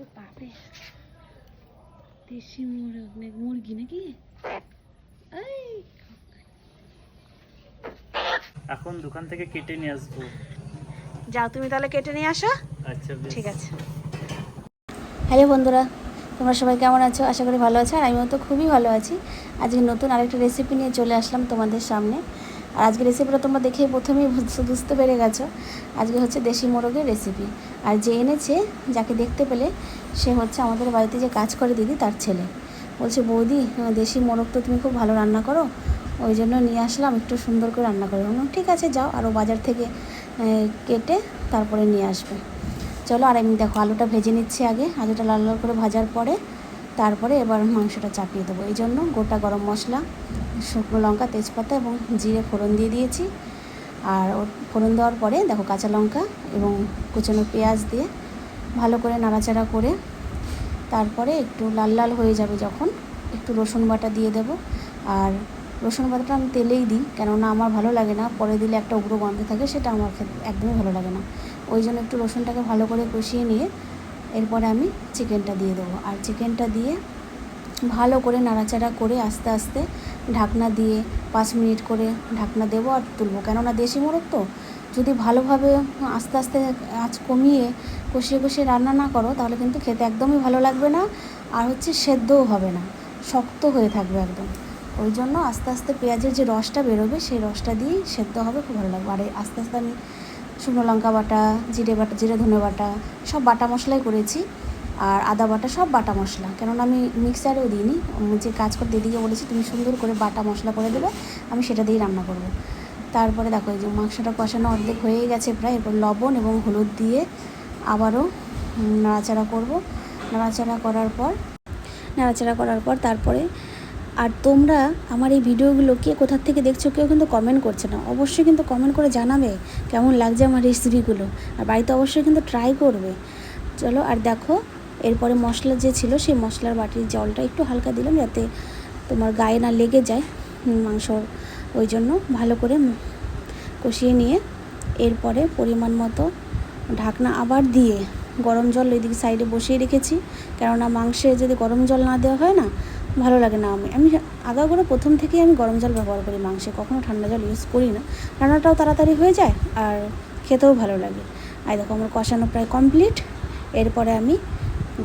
এ বাপরে। দেশি মোরগ না মুরগি নাকি? এখন দোকান থেকে কেটে নিয়ে আসব। যাও তুমি তাহলে কেটে নিয়ে আসো। আচ্ছা ঠিক আছে। হ্যালো বন্ধুরা তোমরা সবাই কেমন আছো? আশা করি ভালো আছো আর আমিও তো খুবই ভালো আছি। আজকে নতুন আরেকটা রেসিপি নিয়ে চলে আসলাম তোমাদের সামনে। আর আজকে রেসিপিটা তোমরা দেখে প্রথমেই বুঝ- বুঝতে পেরে গেছো। আজকে হচ্ছে দেশি মোরগের রেসিপি আর যে এনেছে, যাকে দেখতে পেলে, সে হচ্ছে আমাদের বাড়িতে যে কাজ করে দিদি, তার ছেলে। বলছে, বৌদি দেশি মোরগ তো তুমি খুব ভালো রান্না করো। ওই জন্য নিয়ে আসলাম, একটু সুন্দর করে রান্না করে। ঠিক আছে, যাও। আরও বাজার থেকে কেটে তারপরে নিয়ে আসবে। চলো, আর আমি দেখো, আলুটা ভেজে নিচ্ছি আগে। আলুটা লাল লাল করে ভাজার পরে তারপরে এবার মাংসটা চাপিয়ে দেবো। এই জন্য গোটা গরম মশলা, শুকনো লঙ্কা, তেজপাতা এবং জিরে ফোড়ন দিয়ে দিয়েছি। আর ওর ফোড়ন দেওয়ার পরে দেখো কাঁচা লঙ্কা এবং কুচানো পেঁয়াজ দিয়ে ভালো করে নাড়াচাড়া করে তারপরে একটু লাল লাল হয়ে যাবে যখন, একটু রসুন বাটা দিয়ে দেবো। আর রসুন বাটাটা আমি তেলেই দিই, কেননা আমার ভালো লাগে না। পরে দিলে একটা উগ্র গন্ধ থাকে, সেটা আমার একদমই ভালো লাগে না। ওই জন্য একটু রসুনটাকে ভালো করে কষিয়ে নিয়ে এরপরে আমি চিকেনটা দিয়ে দেবো। আর চিকেনটা দিয়ে ভালো করে নাড়াচাড়া করে আস্তে আস্তে ঢাকনা দিয়ে পাঁচ মিনিট করে ঢাকনা দেবো আর তুলবো। কেননা দেশি মোরগ তো, যদি ভালোভাবে আস্তে আস্তে আঁচ কমিয়ে কষিয়ে কষিয়ে রান্না না করো, তাহলে কিন্তু খেতে একদমই ভালো লাগবে না আর হচ্ছে সেদ্ধও হবে না, শক্ত হয়ে থাকবে একদম। ওই জন্য আস্তে আস্তে পেঁয়াজের যে রসটা বেরোবে, সেই রসটা দিয়েই সেদ্ধ হবে, খুব ভালো লাগবে। আর আস্তে আস্তে আমি শুকনো লঙ্কা বাটা, জিরে বাটা, জিরে ধনে বাটা, সব বাটা মশলাই করেছি। আর আদা বাটা, সব বাটা মশলা। কেননা আমি মিক্সারেও দিইনি। যে কাজ করে দিদিকে বলেছি, তুমি সুন্দর করে বাটা মশলা করে দেবে, আমি সেটা দিয়েই রান্না করব। তারপরে দেখো, এই যে মাংসটা কষানো অর্ধেক হয়ে গেছে প্রায়, এরপর লবণ এবং হলুদ দিয়ে আবারও নাড়াচাড়া করব। নাড়াচাড়া করার পর, নাড়াচাড়া করার পর তারপরে আর তোমরা আমার এই ভিডিওগুলো কে কোথার থেকে দেখছ কেউ কিন্তু কমেন্ট করছে না। অবশ্যই কিন্তু কমেন্ট করে জানাবে কেমন লাগছে আমার রেসিপিগুলো আর বাড়িতে অবশ্যই কিন্তু ট্রাই করবে। চলো, আর দেখো, এরপরে মশলা যে ছিল সেই মশলার বাটির জলটা একটু হালকা দিলাম যাতে তোমার গায়ে না লেগে যায় মাংসর ওই জন্য ভালো করে কষিয়ে নিয়ে এরপরে পরিমাণ মতো ঢাকনা আবার দিয়ে গরম জল ওইদিকে সাইডে বসিয়ে রেখেছি। কেননা মাংসে যদি গরম জল না দেওয়া হয় না ভালো লাগে না আমি। আমি আগাগোড়া প্রথম থেকেই আমি গরম জল ব্যবহার করি মাংসে, কখনো ঠান্ডা জল ইউজ করি না। রান্নাটাও তাড়াতাড়ি হয়ে যায় আর খেতেও ভালো লাগে। আর দেখো আমার কষানো প্রায় কমপ্লিট এরপরে আমি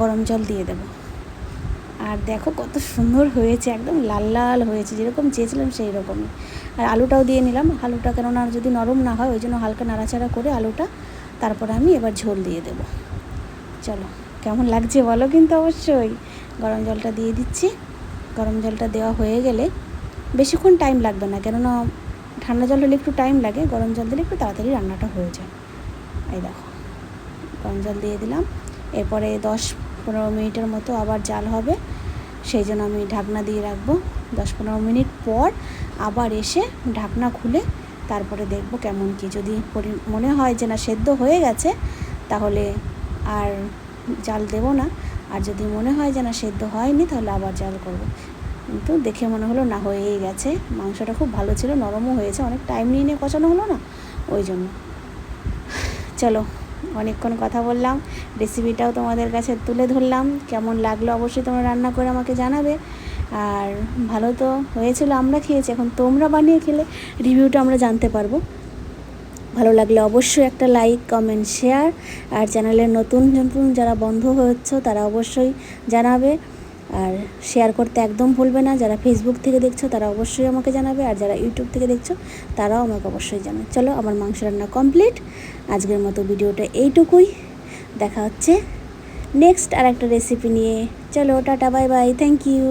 গরম জল দিয়ে দেবো। আর দেখো কত সুন্দর হয়েছে, একদম লাল লাল হয়েছে, যেরকম চেয়েছিলাম সেই রকমই আর আলুটাও দিয়ে নিলাম, আলুটা কেননা যদি নরম না হয়, ওই জন্য হালকা নাড়াচাড়া করে আলুটা তারপরে আমি এবার ঝোল দিয়ে দেবো। চলো, কেমন লাগছে বলো কিন্তু অবশ্যই। গরম জলটা দিয়ে দিচ্ছি। গরম জলটা দেওয়া হয়ে গেলে বেশিক্ষণ টাইম লাগবে না, কেননা ঠান্ডা জল হলে একটু টাইম লাগে, গরম জল দিলে একটু তাড়াতাড়ি রান্নাটা হয়ে যায়। এই দেখো, গরম জল দিয়ে দিলাম। এরপরে দশ পনেরো মিনিটের মতো আবার জাল হবে, সেই জন্য আমি ঢাকনা দিয়ে রাখব। দশ পনেরো মিনিট পর আবার এসে ঢাকনা খুলে তারপরে দেখব কেমন কি। যদি মনে হয় যে না, সেদ্ধ হয়ে গেছে, তাহলে আর জাল দেবো না। আর যদি মনে হয় যে না, সেদ্ধ হয়নি, তাহলে আবার জাল করব। কিন্তু দেখে মনে হলো না, হয়েই গেছে। মাংসটা খুব ভালো ছিল, নরমও হয়েছে, অনেক টাইম নিয়ে নিয়ে কষানো হলো না, ওই জন্য। চলো, অনেকক্ষণ কথা বললাম রেসিপিটাও তোমাদের কাছে তুলে ধরলাম। কেমন লাগল অবশ্যই তোমরা রান্না করে আমাকে জানাবে। আর ভালো তো হয়েছিল, আমরা খেয়েছি, এখন তোমরা বানিয়ে খেলে রিভিউটা আমরা জানতে পারব। ভালো লাগলে অবশ্যই একটা লাইক কমেন্ট শেয়ার আর চ্যানেলের নতুন নতুন যারা বন্ধ হচ্ছে তারা অবশ্যই জানাবে। আর শেয়ার করতে একদম ভুলবে না। যারা ফেসবুক থেকে দেখছ, তারা অবশ্যই আমাকে জানাবে। আর যারা ইউটিউব থেকে দেখছ, তারাও আমাকে অবশ্যই জানাবে। চলো, আমার মাংস রান্না কমপ্লিট আজকের মতো ভিডিওটা এইটুকুই। দেখা হচ্ছে নেক্সট আর একটা রেসিপি নিয়ে। চলো, tata bye bye thank you